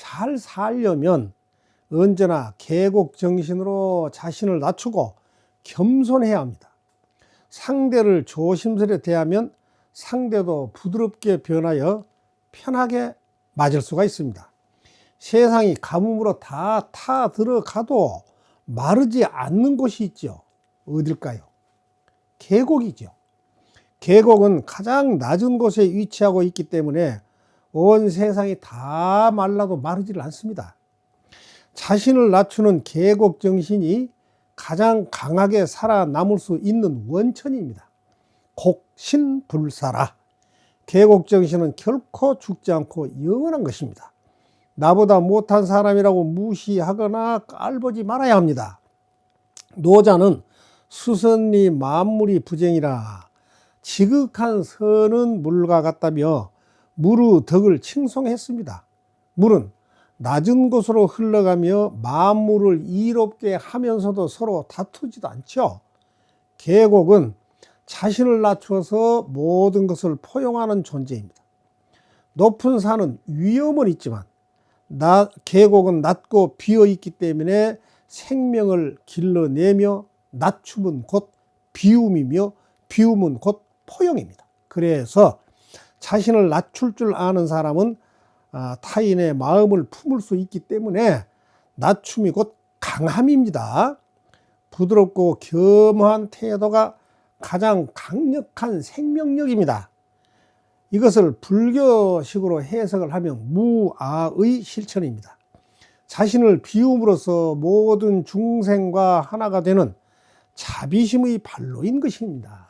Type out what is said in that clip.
잘 살려면 언제나 계곡 정신으로 자신을 낮추고 겸손해야 합니다. 상대를 조심스레 대하면 상대도 부드럽게 변하여 편하게 맞을 수가 있습니다. 세상이 가뭄으로 다 타 들어가도 마르지 않는 곳이 있죠. 어딜까요? 계곡이죠. 계곡은 가장 낮은 곳에 위치하고 있기 때문에 온 세상이 다 말라도 마르지를 않습니다. 자신을 낮추는 계곡 정신이 가장 강하게 살아남을 수 있는 원천입니다. 곡신불사라. 계곡 정신은 결코 죽지 않고 영원한 것입니다. 나보다 못한 사람이라고 무시하거나 깔보지 말아야 합니다. 노자는 수선리 만물이 부정이라 지극한 선은 물과 같다며 물의 덕을 칭송했습니다. 물은 낮은 곳으로 흘러가며 만물을 이롭게 하면서도 서로 다투지도 않죠. 계곡은 자신을 낮추어서 모든 것을 포용하는 존재입니다. 높은 산은 위험은 있지만 나, 계곡은 낮고 비어 있기 때문에 생명을 길러내며 낮춤은 곧 비움이며 비움은 곧 포용입니다. 그래서 자신을 낮출 줄 아는 사람은 아, 타인의 마음을 품을 수 있기 때문에 낮춤이 곧 강함입니다. 부드럽고 겸허한 태도가 가장 강력한 생명력입니다. 이것을 불교식으로 해석을 하면 무아의 실천입니다. 자신을 비움으로써 모든 중생과 하나가 되는 자비심의 발로인 것입니다.